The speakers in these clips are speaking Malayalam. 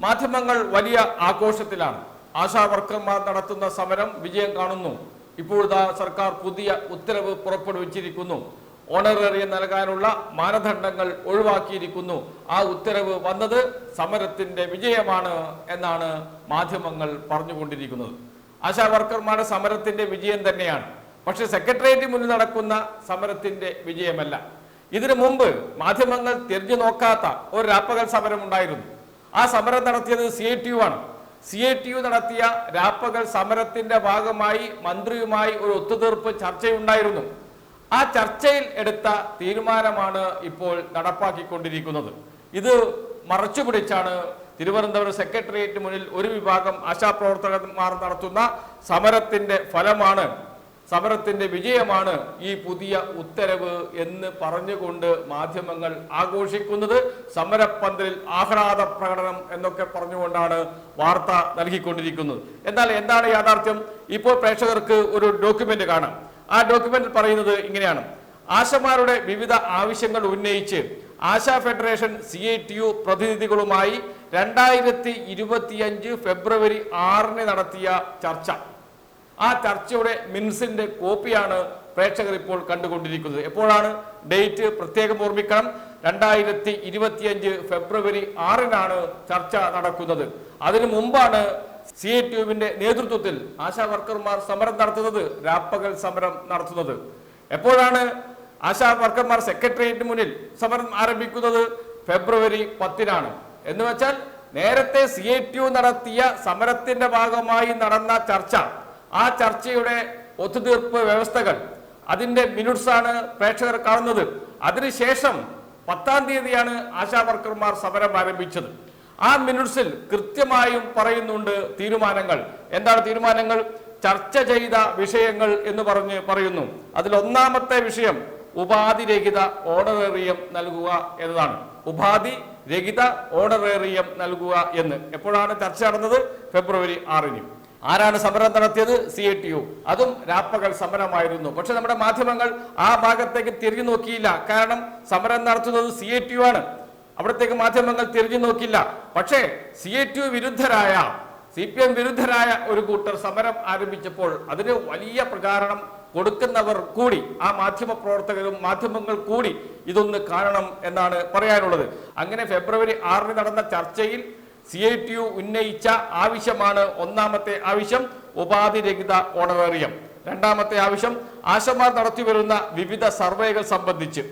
മാധ്യമങ്ങൾ വലിയ ആഘോഷത്തിലാണ്. ആശാവർക്കർമാർ നടത്തുന്ന സമരം വിജയം കാണുന്നു. ഇപ്പോഴത്തെ സർക്കാർ പുതിയ ഉത്തരവ് പുറപ്പെടുവിച്ചിരിക്കുന്നു. ഓണററി നൽകാനുള്ള മാനദണ്ഡങ്ങൾ ഒഴിവാക്കിയിരിക്കുന്നു. ആ ഉത്തരവ് വന്നത് സമരത്തിന്റെ വിജയമാണ് എന്നാണ് മാധ്യമങ്ങൾ പറഞ്ഞുകൊണ്ടിരിക്കുന്നത്. ആശാ വർക്കർമാരുടെ സമരത്തിന്റെ വിജയം തന്നെയാണ്. പക്ഷെ സെക്രട്ടേറിയറ്റ് മുന്നിൽ നടക്കുന്ന സമരത്തിന്റെ വിജയമല്ല. ഇതിനു മുമ്പ് മാധ്യമങ്ങൾ തിരിഞ്ഞു നോക്കാത്ത ഒരു രാപ്പകൽ സമരം ഉണ്ടായിരുന്നു ആ സമരം നടത്തിയത് സി ഐ ടി യു ആണ്. സി ഐ ടി യു നടത്തിയ രാപ്പകൽ സമരത്തിന്റെ ഭാഗമായി മന്ത്രിയുമായി ഒരു ഒത്തുതീർപ്പ് ചർച്ചയുണ്ടായിരുന്നു. ആ ചർച്ചയിൽ എടുത്ത തീരുമാനമാണ് ഇപ്പോൾ നടപ്പാക്കിക്കൊണ്ടിരിക്കുന്നത്. ഇത് മറച്ചുപിടിച്ചാണ് തിരുവനന്തപുരം സെക്രട്ടേറിയറ്റ് മുന്നിൽ ഒരു വിഭാഗം ആശാപ്രവർത്തകന്മാർ നടത്തുന്ന സമരത്തിന്റെ ഫലമാണ്. സമരത്തിന്റെ വിജയമാണ് ഈ പുതിയ ഉത്തരവ് എന്ന് പറഞ്ഞുകൊണ്ട് മാധ്യമങ്ങൾ ആഘോഷിക്കുന്നത്. സമരപ്പന്തലിൽ ആഹ്ലാദ പ്രകടനം എന്നൊക്കെ പറഞ്ഞുകൊണ്ടാണ് വാർത്ത നൽകിക്കൊണ്ടിരിക്കുന്നത്. എന്നാൽ എന്താണ് യാഥാർത്ഥ്യം? ഇപ്പോൾ പ്രേക്ഷകർക്ക് ഒരു ഡോക്യുമെന്റ് കാണാം. ആ ഡോക്യുമെന്റിൽ പറയുന്നത് ഇങ്ങനെയാണ്. ആശമാരുടെ വിവിധ ആവശ്യങ്ങൾ ഉന്നയിച്ച് ASHA federation C I T U പ്രതിനിധികളുമായി രണ്ടായിരത്തി ഇരുപത്തിയഞ്ച് ഫെബ്രുവരി ആറിന് നടത്തിയ ചർച്ച. ആ ചർച്ചയുടെ മിൻസിന്റെ കോപ്പിയാണ് പ്രേക്ഷകർ ഇപ്പോൾ കണ്ടുകൊണ്ടിരിക്കുന്നത്. എപ്പോഴാണ് ഡേറ്റ് പ്രത്യേകം ഓർമ്മിക്കണം. രണ്ടായിരത്തി ഇരുപത്തിയഞ്ച് ഫെബ്രുവരി ആറിനാണ് ചർച്ച നടക്കുന്നത്. അതിനു മുമ്പാണ് സി എ ട്യൂബിന്റെ നേതൃത്വത്തിൽ ആശാ വർക്കർമാർ സമരം നടത്തുന്നത് രാപ്പകൽ സമരം നടത്തുന്നത്. എപ്പോഴാണ് ആശാ വർക്കർമാർ സെക്രട്ടേറിയറ്റിന് മുന്നിൽ സമരം ആരംഭിക്കുന്നത്? ഫെബ്രുവരി പത്തിനാണ്. എന്ന് വെച്ചാൽ നേരത്തെ സി നടത്തിയ സമരത്തിന്റെ ഭാഗമായി നടന്ന ചർച്ച ആ ചർച്ചയുടെ ഒത്തുതീർപ്പ് വ്യവസ്ഥകൾ അതിന്റെ മിനിറ്റ്സ് ആണ് പ്രേക്ഷകർ കാണുന്നത്. അതിനുശേഷം പത്താം തീയതിയാണ് ആശാവർക്കർമാർ സമരം ആരംഭിച്ചത്. ആ മിനിറ്റ്സിൽ കൃത്യമായും പറയുന്നുണ്ട് തീരുമാനങ്ങൾ. എന്താണ് തീരുമാനങ്ങൾ? ചർച്ച ചെയ്ത വിഷയങ്ങൾ എന്ന് പറഞ്ഞ് പറയുന്നു. അതിൽ ഒന്നാമത്തെ വിഷയം ഉപാധിരഹിത ഓണറേറിയം നൽകുക എന്നതാണ്. ഉപാധി രഹിത ഓണറേറിയം നൽകുക എന്ന്. എപ്പോഴാണ് ചർച്ച നടന്നത്? ഫെബ്രുവരി ആറിന്. ആരാണ് സമരം നടത്തിയത്? സി ഐ ടി യു അതും രാപ്പകൽ സമരമായിരുന്നു. പക്ഷെ നമ്മുടെ മാധ്യമങ്ങൾ ആ ഭാഗത്തേക്ക് തിരിഞ്ഞു നോക്കിയില്ല. കാരണം സമരം നടത്തുന്നത് സി ഐ ടി യു ആണ്. അവിടത്തേക്ക് മാധ്യമങ്ങൾ തിരിഞ്ഞു നോക്കില്ല പക്ഷേ സി ഐ ടി യു വിരുദ്ധരായ സി പി എം വിരുദ്ധരായ ഒരു കൂട്ടർ സമരം ആരംഭിച്ചപ്പോൾ അതിന് വലിയ പ്രചാരണം കൊടുക്കുന്നവർ കൂടി ആ മാധ്യമ പ്രവർത്തകരും മാധ്യമങ്ങൾ കൂടി ഇതൊന്ന് കാണണം എന്നാണ് പറയാനുള്ളത്. അങ്ങനെ ഫെബ്രുവരി ആറിന് നടന്ന ചർച്ചയിൽ സി ഐ ടി യു ഉന്നയിച്ച ആവശ്യമാണ് ഒന്നാമത്തെ ആവശ്യം ഉപാധിരഹിത ഓണറേറിയം. രണ്ടാമത്തെ ആവശ്യം ആശമാർ നടത്തിവരുന്ന വിവിധ സർവേകൾ സംബന്ധിച്ച്.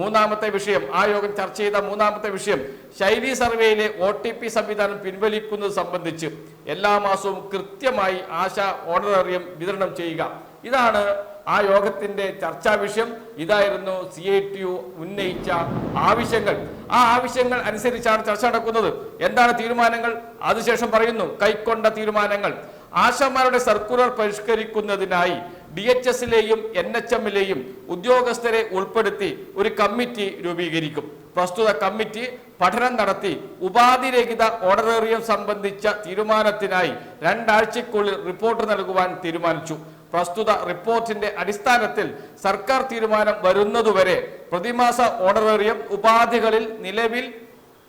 മൂന്നാമത്തെ വിഷയം ആ യോഗം ചർച്ച ചെയ്ത മൂന്നാമത്തെ വിഷയം ശൈലി സർവേയിലെ ഒ ടി പി സംവിധാനം പിൻവലിക്കുന്നത് സംബന്ധിച്ച് എല്ലാ മാസവും കൃത്യമായി ആശ ഓണറേറിയം വിതരണം ചെയ്യുക. ഇതാണ് ആ യോഗത്തിന്റെ ചർച്ചാ വിഷയം ഇതായിരുന്നു സി ഐ ടി യു ഉന്നയിച്ച ആവശ്യങ്ങൾ. ആ ആവശ്യങ്ങൾ അനുസരിച്ചാണ് ചർച്ച നടക്കുന്നത്. എന്താണ് തീരുമാനങ്ങൾ? അതിനുശേഷം പറയുന്നു കൈക്കൊണ്ട തീരുമാനങ്ങൾ. ആശാമാരുടെ സർക്കുലർ പരിഷ്കരിക്കുന്നതിനായി ഡി എച്ച് എസിലെയും എൻ എച്ച് എമ്മിലെയും ഉദ്യോഗസ്ഥരെ ഉൾപ്പെടുത്തി ഒരു കമ്മിറ്റി രൂപീകരിക്കും. പ്രസ്തുത കമ്മിറ്റി പഠനം നടത്തി ഉപാധിരഹിത ഓണറേറിയം സംബന്ധിച്ച തീരുമാനത്തിനായി രണ്ടാഴ്ചക്കുള്ളിൽ റിപ്പോർട്ട് നൽകുവാൻ തീരുമാനിച്ചു. പ്രസ്തുത റിപ്പോർട്ടിന്റെ അടിസ്ഥാനത്തിൽ സർക്കാർ തീരുമാനം വരുന്നതുവരെ പ്രതിമാസ ഓണറേറിയം ഉപാധികളിൽ നിലവിൽ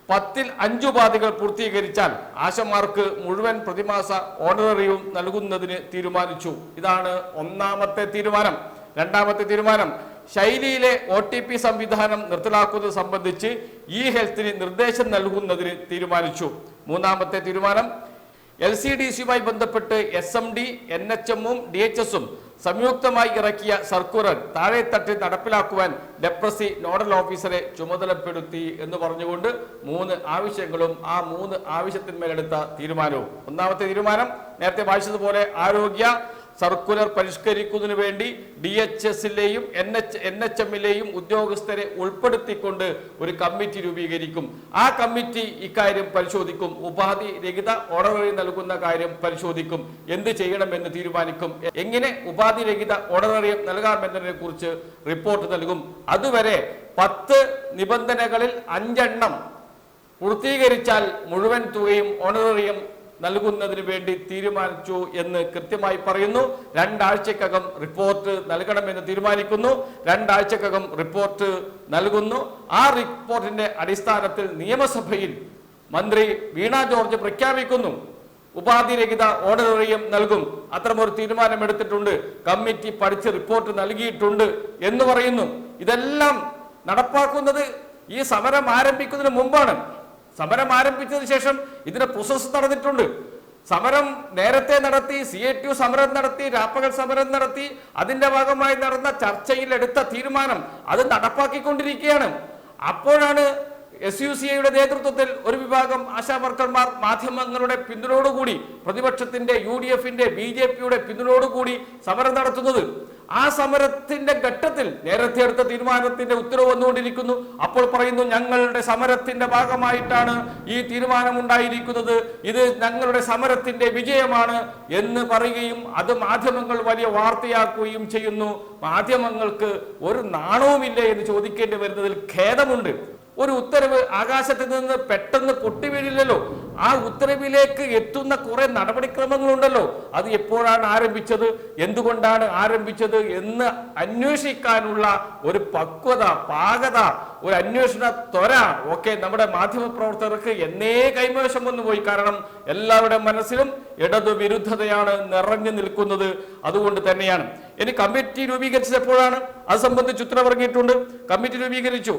പത്തിൽ അഞ്ചു ഉപാധികൾ പൂർത്തീകരിച്ചാൽ ആശമാർക്ക് മുഴുവൻ പ്രതിമാസ ഓണററിയും നൽകുന്നതിന് തീരുമാനിച്ചു. ഇതാണ് ഒന്നാമത്തെ തീരുമാനം. രണ്ടാമത്തെ തീരുമാനം ശൈലിയിലെ ഒ ടി പി സംവിധാനം നിർത്തലാക്കുന്നത് സംബന്ധിച്ച് ഇ ഹെൽത്തിന് നിർദ്ദേശം നൽകുന്നതിന് തീരുമാനിച്ചു. മൂന്നാമത്തെ തീരുമാനം എൽ സി ഡി സിയുമായി ബന്ധപ്പെട്ട് S M D N H എമ്മും ഡി എച്ച് എസും സംയുക്തമായി ഇറക്കിയ സർക്കുലർ താഴെ തട്ടി നടപ്പിലാക്കുവാൻ ഡെപ്രസി നോഡൽ ഓഫീസറെ ചുമതലപ്പെടുത്തി എന്ന് പറഞ്ഞുകൊണ്ട് മൂന്ന് ആവശ്യങ്ങളും ആ മൂന്ന് ആവശ്യത്തിന്മേലെടുത്ത തീരുമാനവും. ഒന്നാമത്തെ തീരുമാനം നേരത്തെ വായിച്ചതുപോലെ ആരോഗ്യ സർക്കുലർ പരിഷ്കരിക്കുന്നതിന് വേണ്ടി ഡി എച്ച് എസിലെയും എൻ എച്ച് എൻ എച്ച് എമ്മിലെയും ഉദ്യോഗസ്ഥരെ ഉൾപ്പെടുത്തിക്കൊണ്ട് ഒരു കമ്മിറ്റി രൂപീകരിക്കും. ആ കമ്മിറ്റി ഇക്കാര്യം പരിശോധിക്കും. ഉപാധി രഹിത ഓണററി നൽകുന്ന കാര്യം പരിശോധിക്കും. എന്ത് ചെയ്യണമെന്ന് തീരുമാനിക്കും. എങ്ങനെ ഉപാധി രഹിത ഓണററിയം നൽകാമെന്നതിനെ കുറിച്ച് റിപ്പോർട്ട് നൽകും. അതുവരെ പത്ത് നിബന്ധനകളിൽ അഞ്ചെണ്ണം പൂർത്തീകരിച്ചാൽ മുഴുവൻ തുകയും ഓണററിയം നൽകുന്നതിന് വേണ്ടി തീരുമാനിച്ചു എന്ന് കൃത്യമായി പറയുന്നു. രണ്ടാഴ്ചക്കകം റിപ്പോർട്ട് നൽകണമെന്ന് തീരുമാനിക്കുന്നു. രണ്ടാഴ്ചക്കകം റിപ്പോർട്ട് നൽകുന്നു. ആ റിപ്പോർട്ടിന്റെ അടിസ്ഥാനത്തിൽ നിയമസഭയിൽ മന്ത്രി വീണ ജോർജ് പ്രഖ്യാപിക്കുന്നു. ഉപാധിരഹിത ഓണറേറിയം നൽകും. അത്തരമൊരു തീരുമാനമെടുത്തിട്ടുണ്ട്. കമ്മിറ്റി പഠിച്ച് റിപ്പോർട്ട് നൽകിയിട്ടുണ്ട് എന്ന് പറയുന്നു. ഇതെല്ലാം നടപ്പാക്കുന്നത് ഈ സമരം ആരംഭിക്കുന്നതിന് മുമ്പാണ്. സമരം ആരംഭിച്ചതിന് ശേഷം ഇതിന്റെ പ്രോസസ് നടന്നിട്ടുണ്ട്. സമരം നേരത്തെ നടത്തി സി എ ടി സമരം നടത്തി രാപ്പകൽ സമരം നടത്തി അതിന്റെ ഭാഗമായി നടന്ന ചർച്ചയിൽ എടുത്ത തീരുമാനം അത് നടപ്പാക്കിക്കൊണ്ടിരിക്കുകയാണ്. അപ്പോഴാണ് എസ് യു സി ഐയുടെ നേതൃത്വത്തിൽ ഒരു വിഭാഗം ആശാ വർക്കർമാർ മാധ്യമങ്ങളുടെ പിന്തുണയോടുകൂടി പ്രതിപക്ഷത്തിന്റെ യു ഡി എഫിന്റെ ബി ജെ പിയുടെ പിന്തുണയോടുകൂടി സമരം നടത്തുന്നത്. ആ സമരത്തിന്റെ ഘട്ടത്തിൽ നേരത്തെ എടുത്ത തീരുമാനത്തിന്റെ ഉത്തരവ് വന്നുകൊണ്ടിരിക്കുന്നു. അപ്പോൾ പറയുന്നു ഞങ്ങളുടെ സമരത്തിന്റെ ഭാഗമായിട്ടാണ് ഈ തീരുമാനം ഉണ്ടായിരിക്കുന്നത്. ഇത് ഞങ്ങളുടെ സമരത്തിന്റെ വിജയമാണ് എന്ന് പറയുകയും അത് മാധ്യമങ്ങൾ വലിയ വാർത്തയാക്കുകയും ചെയ്യുന്നു. മാധ്യമങ്ങൾക്ക് ഒരു നാണവുമില്ല എന്ന് ചോദിക്കേണ്ടി വരുന്നതിൽ ഖേദമുണ്ട്. ഒരു ഉത്തരവ് ആകാശത്ത് നിന്ന് പെട്ടെന്ന് പൊട്ടിവീഴില്ലല്ലോ ആ ഉത്തരവിലേക്ക് എത്തുന്ന കുറെ നടപടിക്രമങ്ങളുണ്ടല്ലോ. അത് എപ്പോഴാണ് ആരംഭിച്ചത്? എന്തുകൊണ്ടാണ് ആരംഭിച്ചത് എന്ന് അന്വേഷിക്കാനുള്ള ഒരു പക്വത പാകത ഒരു അന്വേഷണ ത്വര ഒക്കെ നമ്മുടെ മാധ്യമ പ്രവർത്തകർക്ക് എന്നേ കൈമോശം വന്നു പോയി കാരണം എല്ലാവരുടെ മനസ്സിലും ഇടതു വിരുദ്ധതയാണ് നിറഞ്ഞു നിൽക്കുന്നത്. അതുകൊണ്ട് തന്നെയാണ്. ഇനി കമ്മിറ്റി രൂപീകരിച്ചത് എപ്പോഴാണ് അത് സംബന്ധിച്ച് ഉത്തരവിറങ്ങിയിട്ടുണ്ട്. കമ്മിറ്റി രൂപീകരിച്ചു.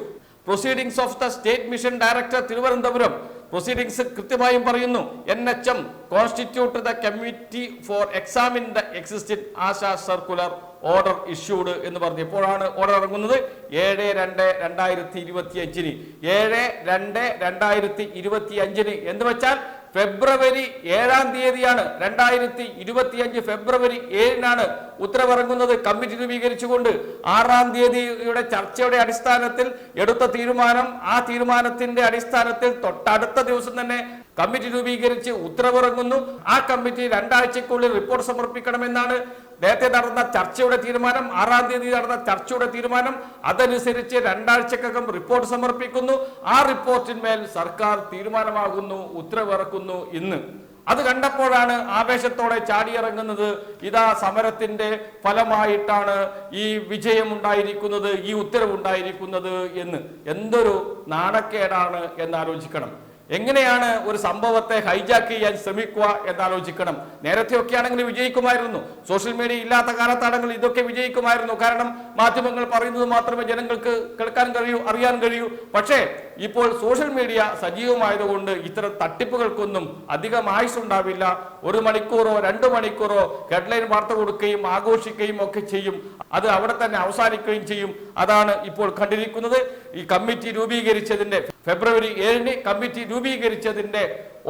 Proceedings of the state mission director Thiruvananthapuram proceedings കൃത്യമായും പറയുന്നു. N H M constitute the committee for examine the existing ASHA circular order issued എന്ന് പറഞ്ഞു. എപ്പോഴാണ് ഓർഡർ ഇറങ്ങുന്നത്? ഏഴ് രണ്ട് രണ്ടായിരത്തി ഇരുപത്തി അഞ്ചിന് ഏഴ് രണ്ട് രണ്ടായിരത്തി ഇരുപത്തി അഞ്ചിന് എന്ന് വെച്ചാൽ ഫെബ്രുവരി ഏഴാം തീയതിയാണ് രണ്ടായിരത്തി ഇരുപത്തിയഞ്ച് ഫെബ്രുവരി ഏഴിനാണ് ഉത്തരവിറങ്ങുന്നത്. കമ്മിറ്റി രൂപീകരിച്ചുകൊണ്ട് ആറാം തീയതിയുടെ ചർച്ചയുടെ അടിസ്ഥാനത്തിൽ എടുത്ത തീരുമാനം ആ തീരുമാനത്തിന്റെ അടിസ്ഥാനത്തിൽ തൊട്ടടുത്ത ദിവസം തന്നെ കമ്മിറ്റി രൂപീകരിച്ച് ഉത്തരവിറങ്ങുന്നു. ആ കമ്മിറ്റി രണ്ടാഴ്ചക്കുള്ളിൽ റിപ്പോർട്ട് സമർപ്പിക്കണമെന്നാണ് നേരത്തെ നടന്ന ചർച്ചയുടെ തീരുമാനം ആറാം തീയതി നടന്ന ചർച്ചയുടെ തീരുമാനം അതനുസരിച്ച് രണ്ടാഴ്ചക്കകം റിപ്പോർട്ട് സമർപ്പിക്കുന്നു. ആ റിപ്പോർട്ടിന്മേൽ സർക്കാർ തീരുമാനമാകുന്നു ഉത്തരവിറക്കുന്നു ഇന്ന്. അത് കണ്ടപ്പോഴാണ് ആവേശത്തോടെ ചാടിയിറങ്ങുന്നത്. ഇതാ സമരത്തിന്റെ ഫലമായിട്ടാണ് ഈ വിജയം ഉണ്ടായിരിക്കുന്നത് ഈ ഉത്തരവുണ്ടായിരിക്കുന്നത് എന്ന്. എന്തൊരു നാണക്കേടാണ് എന്നാലോചിക്കണം എങ്ങനെയാണ് ഒരു സംഭവത്തെ ഹൈജാക്ക് ചെയ്യാൻ ശ്രമിക്കുക എന്നാലോചിക്കണം. നേരത്തെയൊക്കെ ആണെങ്കിൽ വിജയിക്കുമായിരുന്നു. സോഷ്യൽ മീഡിയ ഇല്ലാത്ത കാലത്താണെങ്കിൽ ഇതൊക്കെ വിജയിക്കുമായിരുന്നു. കാരണം മാധ്യമങ്ങൾ പറയുന്നത് മാത്രമേ ജനങ്ങൾക്ക് കേൾക്കാൻ കഴിയൂ അറിയാൻ കഴിയൂ. പക്ഷേ ഇപ്പോൾ സോഷ്യൽ മീഡിയ സജീവമായതുകൊണ്ട് ഇത്തരം തട്ടിപ്പുകൾക്കൊന്നും അധികം ആയുസ് ഉണ്ടാവില്ല. ഒരു മണിക്കൂറോ രണ്ട് മണിക്കൂറോ ഹെഡ്ലൈൻ വാർത്ത കൊടുക്കുകയും ആഘോഷിക്കുകയും ഒക്കെ ചെയ്യും. അത് അവിടെ തന്നെ അവസാനിക്കുകയും ചെയ്യും. അതാണ് ഇപ്പോൾ കണ്ടിരിക്കുന്നത്. ഈ കമ്മിറ്റി രൂപീകരിച്ചതിന്റെ ഫെബ്രുവരി ഏഴിന് കമ്മിറ്റി രൂപീകരിച്ചതിന്റെ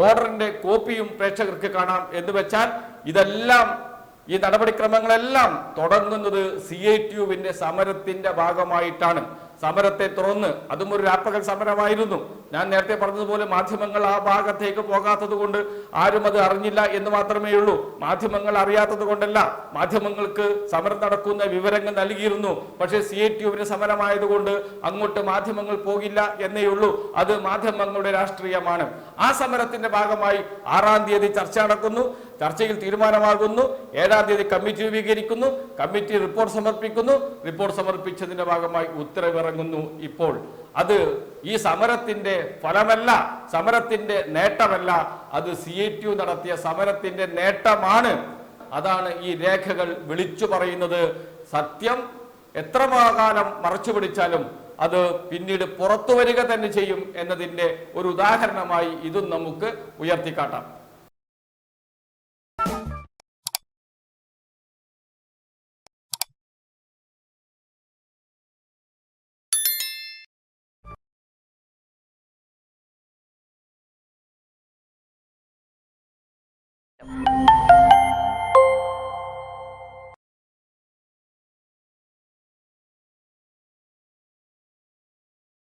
ഓർഡറിന്റെ കോപ്പിയും പ്രേക്ഷകർക്ക് കാണാം എന്ന് വെച്ചാൽ ഇതെല്ലാം ഈ നടപടിക്രമങ്ങളെല്ലാം തുടങ്ങുന്നത് സി ഐ ടി യുവിന്റെ സമരത്തിന്റെ ഭാഗമായിട്ടാണ്. സമരത്തെ തുറന്ന് അതും ഒരു രാപ്പകൽ സമരമായിരുന്നു. ഞാൻ നേരത്തെ പറഞ്ഞതുപോലെ മാധ്യമങ്ങൾ ആ ഭാഗത്തേക്ക് പോകാത്തത് കൊണ്ട് ആരും അത് അറിഞ്ഞില്ല എന്ന് മാത്രമേ ഉള്ളൂ. മാധ്യമങ്ങൾ അറിയാത്തത് കൊണ്ടല്ല. മാധ്യമങ്ങൾക്ക് സമരം നടക്കുന്ന വിവരങ്ങൾ നൽകിയിരുന്നു. പക്ഷേ സി ഐ ടി യുവിന് സമരമായതുകൊണ്ട് അങ്ങോട്ട് മാധ്യമങ്ങൾ പോകില്ല എന്നേ ഉള്ളൂ. അത് മാധ്യമങ്ങളുടെ രാഷ്ട്രീയമാണ്. ആ സമരത്തിന്റെ ഭാഗമായി ആറാം തീയതി ചർച്ച നടക്കുന്നു. ചർച്ചയിൽ തീരുമാനമാകുന്നു. ഏഴാം തീയതി കമ്മിറ്റി രൂപീകരിക്കുന്നു. കമ്മിറ്റി റിപ്പോർട്ട് സമർപ്പിക്കുന്നു. റിപ്പോർട്ട് സമർപ്പിച്ചതിന്റെ ഭാഗമായി ഉത്തരവിറങ്ങുന്നു ഇപ്പോൾ. അത് ഈ സമരത്തിന്റെ ഫലമല്ല സമരത്തിന്റെ നേട്ടമല്ല. അത് സി ഐ ടി യു നടത്തിയ സമരത്തിന്റെ നേട്ടമാണ്. അതാണ് ഈ രേഖകൾ വിളിച്ചു പറയുന്നത്. സത്യം എത്രമാകാലം കാലം മറച്ചു പിടിച്ചാലും അത് പിന്നീട് പുറത്തു വരിക തന്നെ ചെയ്യും എന്നതിന്റെ ഒരു ഉദാഹരണമായി ഇതും നമുക്ക് ഉയർത്തിക്കാട്ടാം. you